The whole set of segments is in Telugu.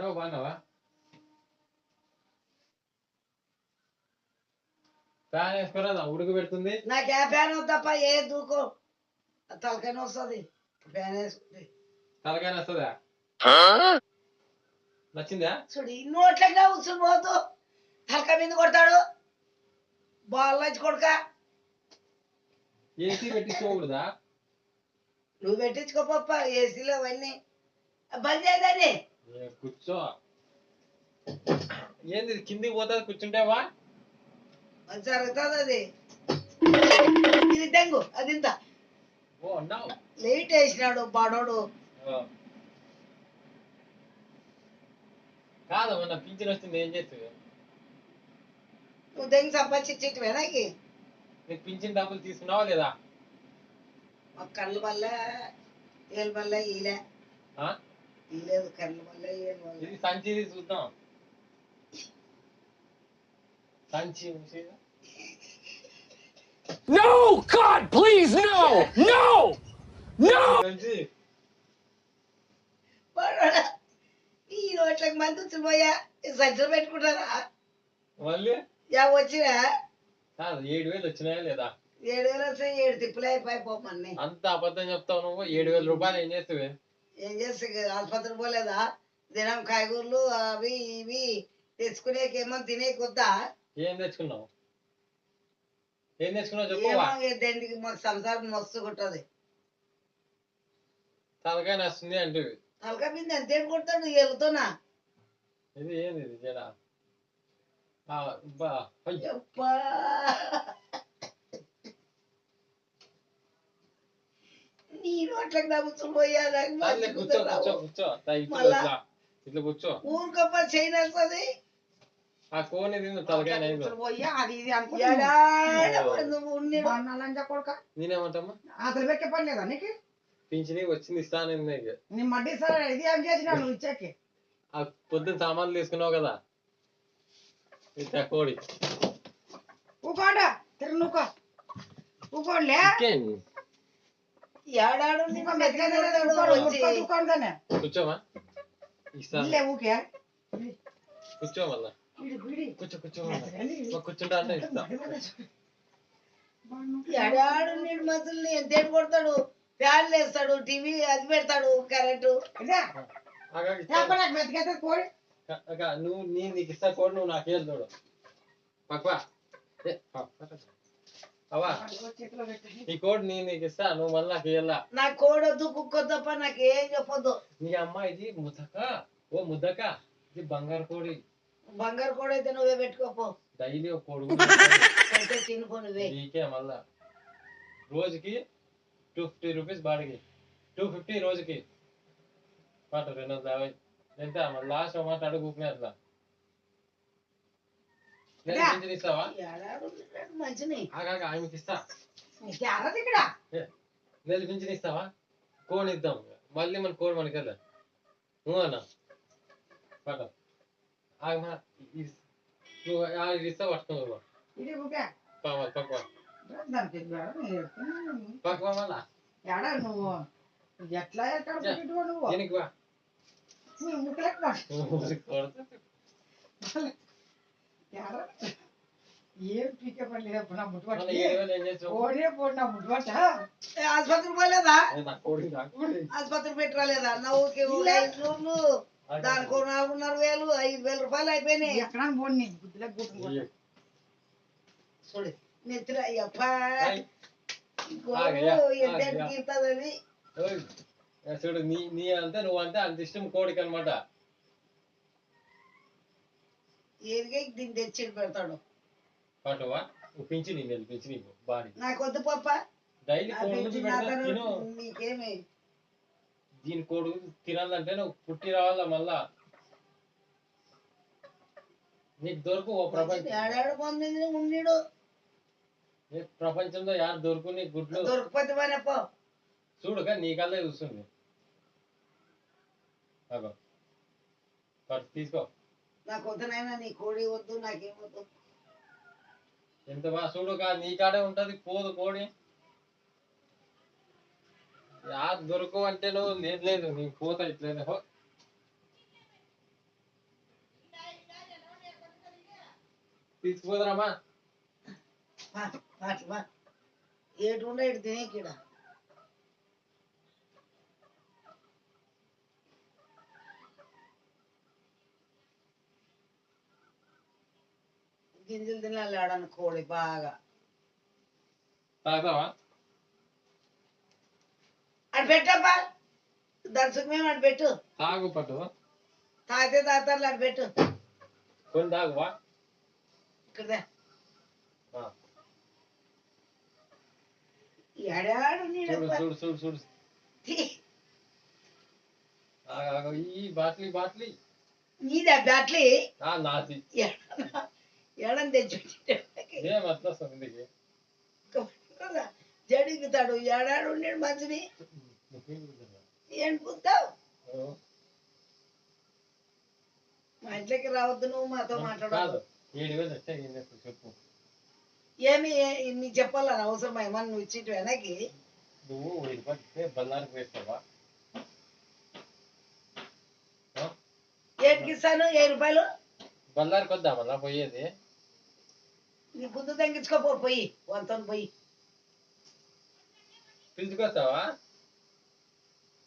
ఏమో బాగున్నావా ఫ్యాన్ వేసుకోరాదా ఉడుకు పెడుతుంది నాకు ఏ ఫ్యాన్ తప్ప ఏ దూకో తలకైనా వస్తుంది ఫ్యాన్ వేసుకుంటే తలకాయ వస్తుందా నచ్చిందా చూడు నోట్లగా ఉసురు పోతూ తలక మీద కొడతాడు బాల్ వచ్చి కొడుక ఏసీ పెట్టించుకోకూడదా నువ్వు పెట్టించుకోపప్ప ఏసీలో అవన్నీ బంద్ చేయదని ఏ, కూర్చో. ఏంది కిందికి పోతుంది? కూర్చుంటావా? జరుగుతుంది అది. ఇది అది ఇంత. ఓ అన్నావు. లేట్ వేసినాడు బాడోడు. కాదు మొన్న పింఛన్ వస్తుంది ఏం చేస్తుంది నువ్వు తెంగి సంపాదించి వెనక్కి నీకు పింఛన్ డబ్బులు తీసుకున్నావా లేదా? మా కళ్ళు వల్ల ఏళ్ళ వల్ల ఈలే ఈలేదు కళ్ళు వల్ల ఏళ్ళ వల్ల? ఇది సంచి ఇది చూద్దాం. సంచి. No! God, please, no! No! No! ఈ నోట్లకి మంది పోయా సంచులు పెట్టుకుంటారా? మళ్ళీ? యా వచ్చినా? కాదు ఏడు వేలు వచ్చినాయా లేదా? ఏడు వేలు వస్తే ఏడు తిప్పులు అయిపోయి అంత అబద్ధం చెప్తావు నువ్వు? ఏడు వేల రూపాయలు ఏం చేస్తావే? ఏం చేస్తే ఆసుపత్రి పోలేదా? దినం కాయగూరలు అవి ఇవి తెచ్చుకునేకేమో తినేకొద్దా? ఏం తెచ్చుకున్నావు? ఏం తెచ్చుకున్నావు చెప్పవా? మాకు సంసారం మస్తు కొట్టది తలకాయ వస్తుంది అంటే తలక మీద ఎంత కొడతాడు ఎలుతున్నా ఇది ఏంది ఇది జడ. అబ్బా. నీ నోట్లకు నవ్వుతూ పోయా నాకు సర్లే, మంచి కూర్చో కుదరదు. కూర్చో కూర్చో. తా, ఇట్లా మళ్ళా? ఇట్లా ఇట్లా కూర్చో. ఊరుకప్ప చేయని వస్తుంది ఆ కోని తిందు తలకాయ నేనేమంటమ్మా? అసలు పెట్టే పని లేదా నీకు? పింఛని వచ్చింది ఇస్తాను నీకు నీ మడ్డి సరే ఇది ఏం ఇచ్చాకి? ఆ పొద్దున్న సామాన్లు తీసుకున్నావు కదా. ఇట్లా కోడి. ఊకోండా తిరుగు నువ్వుకో ఊకోండిలే? ఏడాడు కూర్చోమా ఇస్తాను ఇల్లే ఊకే. కూర్చో మళ్ళా. విడి విడి కూర్చో కూర్చో మళ్ళా. మాకు కూర్చుంటా అంటే ఇస్తా. ఎడాడు నీడు మనుషుల్ని ఎంత కొడతాడు? ఫ్యాన్లు వేస్తాడు టీవీ అది పెడతాడు కరెంటు. కోడి నువ్వు నీ నీకు ఇస్తా కోడి నువ్వు నాకు వేలు చూడు. పక్వా. అవా ఈ కోడి నీ నీకు ఇస్తా నువ్వు మళ్ళీ నాకు వేయాలా నా కోడొద్దు కుక్క తప్ప నాకు ఏం చెప్పొద్దు. నీ అమ్మ ఇది ముద్దక ఓ ముద్దక ఇది బంగారు కోడి. బంగారు కోడ అయితే నువ్వే పెట్టుకోపో డైలీ ఒక కోడి కూడా. అయితే తినుకో నువ్వే. నీకే మళ్ళా. రోజుకి టూ ఫిఫ్టీ రూపీస్ బాడికి. టూ ఫిఫ్టీ రోజుకి. మాట రెండు వందల యాభై. ఎంత? లాస్ట్ మాట అడుగుకునే అట్లా నేను అదే. పింఛన్ ఇస్తావా ఎడాడు మంచిని ఆగాక ఆమెకి ఇస్తా నీకు ఎర్రది ఇక్కడ నెల పింఛన్ ఇస్తావా కోడి ఇద్దాం మళ్ళీ మన కోడి మనకి వెళ్ళా నువ్వు అన్న పట్ట ఆగమా ఇది- నువ్వు ఆ, ఇది ఇస్తా పట్టుకో ఇది ఊకే పక్క పక్క దానికి ఎక్కడ పక్క మళ్ళా నువ్వు ఎట్లా ఎక్కడ పుట్టినవు నువ్వు దీనికి వా నీ ముక్కలెక్క కొడతా. ఏం పీకే పని లేదు. నా ముట్టుబట్ట. ఓడే పోడు నా ముట్టుబట్ట. ఏ, ఆసుపత్రికి పోలేదా? ఏ, నా కోడి నా కోడి. ఆసుపత్రి పెట్టరాలేదా? నవ్వుకి ఐదు నూర్లు దానికి నాలుగున్నర వేలు ఐదు వేల రూపాయలు అయిపోయినాయి. ఎక్కడ పోండి నీ బుద్ధిలో గుర్తు చూడు. నెత్తిన అయ్యప్ప చూడు నీ నీ అంతే నువ్వు అంటే అంత ఇష్టం కోడికి అనమాట దీన్ని తెచ్చి పెడతాడు. పట్టువా నీ నీకు బాడీ నాకు. వద్దు పప్ప. డైలీ కోడి పెడతా? తిను. నీకేమి? దీని కోడి తినాలంటే నువ్వు పుట్టి రావాలా మళ్ళా? నీకు దొరకు ఓ ప్రపంచం. ఏడాడు పొందింది ఉండిడు. ఏ ప్రపంచంలో యారు దొరుకు నీకు గుడ్లు? దొరకపోతే పో. చూడుగా నీ కళ్ళే చూస్తుంది తీసుకో. కోడి వద్దు ఎంత బా చూడు కాదు నీ కాడే ఉంటది పోదు కోడి. దొరకు అంటే నువ్వు లేదు లేదు నీ పోత ఇట్లేదు తీసుకుపోదరామా? ఏడు ఉండే గింజలు తినాలి కోడి బాగా. తాగుతావా? అటు పెట్టబ్బా. దర్శకమేమో అటు పెట్టు. తాగు పట్టు. తాగితే తాగుతారు అటు పెట్టు. కొన్ని తాగువా? ఇక్కడ. ఎడాడు చూడు చూడు చూడు. ఈ బాట్లీ బాట్లీ. నీదా బ్యాట్లీ ఆ నాది. ఇంటికి జడిగుతాడు. ఏడాడు మంచిని ఏం పుత్తావు ఓ, మా ఇంట్లోకి రావద్దు నువ్వు మాతో మాట్లాడదు ఏమి నీకు చెప్పాలని అవసరం ఏమన్నా నువ్వు ఇచ్చి వెనక్కి? నువ్వు ఇస్తే బల్లానికి వేస్తావా? ఇస్తాను ఏ రూపాయలు? బల్లారికి వద్దా మళ్ళా పోయేది. నీ బుద్ధి తగ్గించుకోపో పోయి. వంతో పోయి. పిలుచుకొస్తావా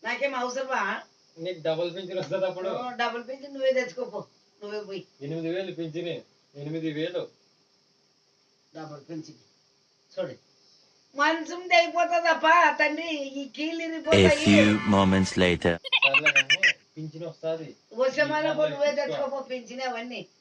నాకేం అవసరమా నీకు డబుల్ పింఛన్ వస్తుంది అప్పుడు. నువ్వు డబుల్ పెంచి నువ్వే తెచ్చుకోపో నువ్వే పోయి. ఎనిమిది వేలు పింఛన్. ఎనిమిది వేలు. డబుల్ పెంచి చూడు. మంచం అయిపోతుందప్ప తండ్రి ఈ కీళ్ళు A ఇరిగిపోతాయి few moments later. సర్లే కానీ పింఛన్ వస్తుంది. వచ్చే మన నువ్వే తెచ్చుకోపో పెంచినవన్నీ